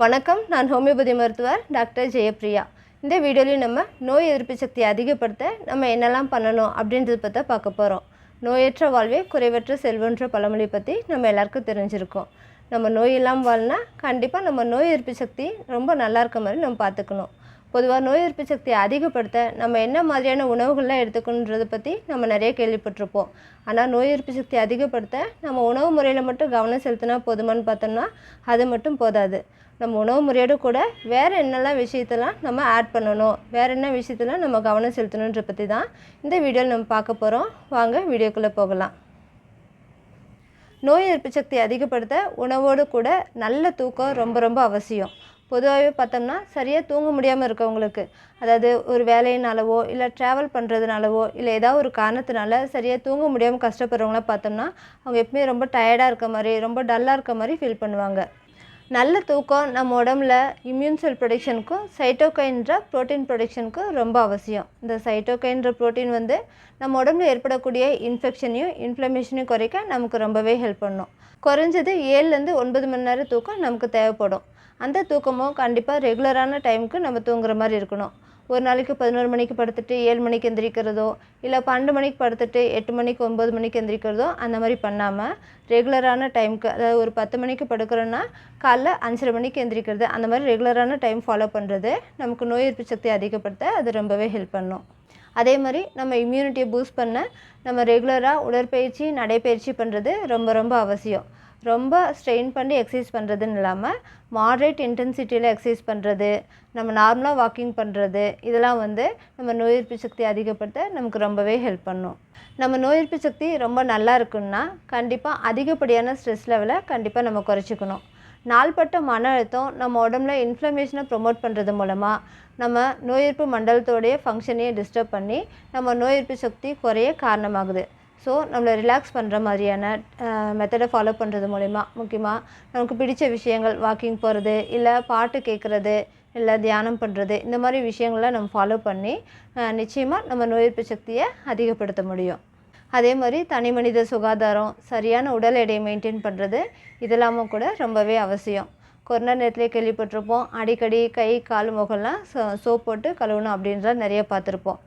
வணக்கம் நான் ஹோமியோபதி மருத்துவர் டாக்டர் ஜெயப்ரியா இந்த வீடியோலையும் நம்ம நோய் எதிர்ப்பு சக்தியை அதிகப்படுத்த நம்ம என்னெல்லாம் பண்ணணும் அப்படின்றத பற்றி பார்க்க போகிறோம் நோயற்ற வாழ்வே குறைவற்ற செல்வன்ற பழமொழி பற்றி நம்ம எல்லாருக்கும் தெரிஞ்சிருக்கோம். நம்ம நோய் இல்லாமல் வாழ்னா கண்டிப்பாக நம்ம நோய் எதிர்ப்பு சக்தி ரொம்ப நல்லா இருக்க மாதிரி நம்ம பார்த்துக்கணும். பொதுவாக நோய் எதிர்ப்பு சக்தியை அதிகப்படுத்த நம்ம என்ன மாதிரியான உணவுகள்லாம் எடுத்துக்கணுன்றதை பற்றி நம்ம நிறைய கேள்விப்பட்டிருப்போம். ஆனால் நோய் எதிர்ப்பு சக்தி அதிகப்படுத்த நம்ம உணவு முறையில் மட்டும் கவனம் செலுத்தினா போதுமான்னு பார்த்தோம்னா அது மட்டும் போதாது. நம்ம உணவு முறையோடு கூட வேறு என்னெல்லாம் விஷயத்தெல்லாம் நம்ம ஆட் பண்ணணும் வேறு என்ன விஷயத்தெல்லாம் நம்ம கவனம் செலுத்தணுன்ற பற்றி தான் இந்த வீடியோவில் நம்ம பார்க்க போகிறோம் வாங்க வீடியோக்குள்ளே போகலாம். நோய் எதிர்ப்பு சக்தி அதிகப்படுத்த உணவோடு கூட நல்ல தூக்கம் ரொம்ப ரொம்ப அவசியம். பொதுவாகவே பார்த்தோம்னா சரியாக தூங்க முடியாமல் இருக்கவங்களுக்கு அதாவது ஒரு வேலையினாலவோ இல்லை ட்ராவல் பண்ணுறதுனாலவோ இல்லை ஏதாவது ஒரு காரணத்தினால சரியாக தூங்க முடியாமல் கஷ்டப்படுறவங்கள பார்த்தோம்னா அவங்க எப்பவுமே ரொம்ப டயர்டாக இருக்க மாதிரி ரொம்ப டல்லாக இருக்க மாதிரி ஃபீல் பண்ணுவாங்க. நல்ல தூக்கம் நம்ம உடம்புல இம்யூன் செல் ப்ரொடக்ஷனுக்கும் சைட்டோகைன்ற ப்ரோட்டீன் ப்ரொடக்ஷனுக்கும் ரொம்ப அவசியம். இந்த சைட்டோகைன்ற ப்ரோட்டீன் வந்து நம்ம உடம்புல ஏற்படக்கூடிய இன்ஃபெக்ஷனையும் இன்ஃப்ளமேஷனையும் குறைக்க நமக்கு ரொம்பவே ஹெல்ப் பண்ணும். குறைஞ்சது ஏழுலேருந்து ஒன்பது மணி நேரம் தூக்கம் நமக்கு தேவைப்படும். அந்த தூக்கமும் கண்டிப்பாக ரெகுலரான டைமுக்கு நம்ம தூங்குற மாதிரி இருக்கணும். ஒரு நாளைக்கு பதினோரு மணிக்கு படுத்துட்டு ஏழு மணிக்கு எந்திரிக்கிறதோ இல்லை பன்னெண்டு மணிக்கு படுத்துட்டு எட்டு மணிக்கு ஒம்பது மணிக்கு எந்திரிக்கிறதோ அந்த மாதிரி பண்ணாமல் ரெகுலரான டைமுக்கு அதாவது ஒரு பத்து மணிக்கு படுக்கிறோன்னா காலைல அஞ்சரை மணிக்கு எந்திரிக்கிறது அந்த மாதிரி ரெகுலரான டைம் ஃபாலோ பண்ணுறது நமக்கு நோய் எதிர்ப்பு சக்தி அதிகப்படுத்த அது ரொம்பவே ஹெல்ப் பண்ணும். அதே மாதிரி நம்ம இம்யூனிட்டியை பூஸ்ட் பண்ண நம்ம ரெகுலராக உடற்பயிற்சி நடைப்பயிற்சி பண்ணுறது ரொம்ப ரொம்ப அவசியம். ரொம்ப ஸ்ட்ரெயின் பண்ணி எக்ஸசைஸ் பண்ணுறதுன்னு இல்லாமல் மாட்ரேட் இன்டென்சிட்டியில் எக்ஸசைஸ் பண்ணுறது நம்ம நார்மலாக வாக்கிங் பண்ணுறது இதெல்லாம் வந்து நம்ம நோய் எதிர்ப்பு சக்தி அதிகப்படுத்த நமக்கு ரொம்பவே ஹெல்ப் பண்ணும். நம்ம நோய் எதிர்ப்பு சக்தி ரொம்ப நல்லா இருக்குன்னா கண்டிப்பாக அதிகப்படியான ஸ்ட்ரெஸ் லெவலை கண்டிப்பாக நம்ம குறைச்சிக்கணும். நாள்பட்ட மன அழுத்தம் நம்ம உடம்புல இன்ஃப்ளமேஷனை ப்ரொமோட் பண்ணுறது மூலமாக நம்ம நோய் எதிர்ப்பு மண்டலத்தோடைய ஃபங்க்ஷனையே டிஸ்டர்ப் பண்ணி நம்ம நோய் எதிர்ப்பு சக்தி குறைய காரணமாகுது. ஸோ நம்மளை ரிலாக்ஸ் பண்ணுற மாதிரியான மெத்தடை ஃபாலோ பண்ணுறது மூலிமா முக்கியமாக நமக்கு பிடிச்ச விஷயங்கள் வாக்கிங் போகிறது இல்லை பாட்டு கேட்குறது இல்லை தியானம் பண்ணுறது இந்த மாதிரி விஷயங்கள்லாம் நம்ம ஃபாலோ பண்ணி நிச்சயமாக நம்ம நோய் எதிர்ப்பு சக்தியை அதிகப்படுத்த முடியும். அதே மாதிரி தனி மனித சுகாதாரம் சரியான உடல் எடையை மெயின்டைன் பண்ணுறது இதெல்லாமும் கூட ரொம்பவே அவசியம். கொரோனா நேரத்திலே கேள்விப்பட்டிருப்போம் அடிக்கடி கை கால் முகம்லாம் சோ சோப் போட்டு கழுவணும் அப்படின்றத நிறைய பார்த்துருப்போம்.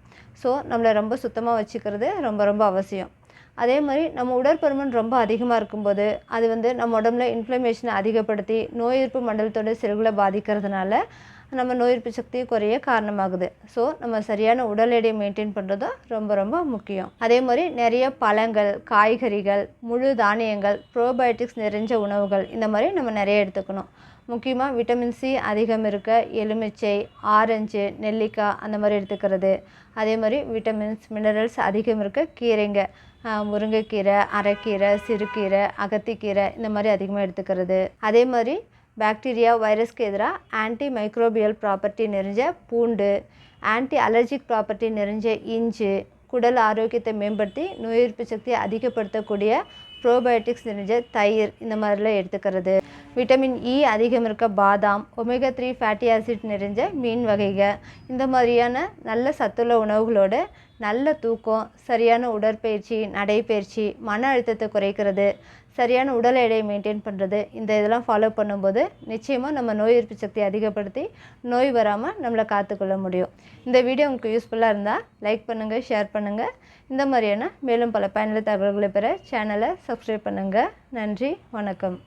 ஸோ நம்மளை ரொம்ப சுத்தமாக வச்சுக்கிறது ரொம்ப ரொம்ப அவசியம். அதே மாதிரி நம்ம உடற்பருமன் ரொம்ப அதிகமாக இருக்கும்போது அது வந்து நம்ம உடம்புல இன்ஃப்ளமேஷனை அதிகப்படுத்தி நோய் எதிர்ப்பு மண்டலத்தோட செல்களை பாதிக்கிறதுனால நம்ம நோய் எதிர்ப்பு சக்தி குறைய காரணமாகுது. ஸோ நம்ம சரியான உடல் எடையை மெயின்டைன் பண்ணுறதும் ரொம்ப ரொம்ப முக்கியம். அதே மாதிரி நிறைய பழங்கள் காய்கறிகள் முழு தானியங்கள் ப்ரோபயோட்டிக்ஸ் நிறைஞ்ச உணவுகள் இந்த மாதிரி நம்ம நிறைய எடுத்துக்கணும். முக்கியமாக விட்டமின் சி அதிகம் இருக்க எலுமிச்சை ஆரஞ்சு நெல்லிக்காய் அந்த மாதிரி எடுத்துக்கிறது. அதே மாதிரி விட்டமின்ஸ் மினரல்ஸ் அதிகம் இருக்க கீரைங்க முருங்கைக்கீரை அரைக்கீரை சிறுகீரை அகத்திக்கீரை இந்த மாதிரி அதிகமாக எடுத்துக்கிறது. அதே மாதிரி பாக்டீரியா வைரஸ்க்கு எதிராக ஆன்டி மைக்ரோபியல் ப்ராப்பர்ட்டி நிறைஞ்ச பூண்டு ஆன்டி அலர்ஜிக் ப்ராப்பர்ட்டி நிறைஞ்ச இஞ்சி குடல் ஆரோக்கியத்தை மேம்படுத்தி நோய் எதிர்ப்பு சக்தியை அதிகப்படுத்தக்கூடிய ப்ரோபயோட்டிக்ஸ் நிறைஞ்ச தயிர் இந்த மாதிரிலாம் எடுத்துக்கிறது. விட்டமின் இ e அதிகம் இருக்க பாதாம் ஒமேகா த்ரீ ஃபேட்டி ஆசிட் நிறைஞ்ச மீன் வகைகள் இந்த மாதிரியான நல்ல சத்துள்ள உணவுகளோட நல்ல தூக்கம் சரியான உடற்பயிற்சி நடைப்பயிற்சி மன அழுத்தத்தை குறைக்கிறது சரியான உடல் எடையை மெயின்டைன் பண்ணுறது இந்த இதெல்லாம் ஃபாலோ பண்ணும்போது நிச்சயமாக நம்ம நோய் எதிர்ப்பு சக்தியை அதிகப்படுத்தி நோய் வராமல் நம்மளை காத்துக்கொள்ள முடியும். இந்த வீடியோ உங்களுக்கு யூஸ்ஃபுல்லாக இருந்தால் லைக் பண்ணுங்கள் ஷேர் பண்ணுங்கள் இந்த மாதிரியான மேலும் பல பயனுள்ள தகவல்களை பெற சேனலை சப்ஸ்கிரைப் பண்ணுங்கள் நன்றி வணக்கம்.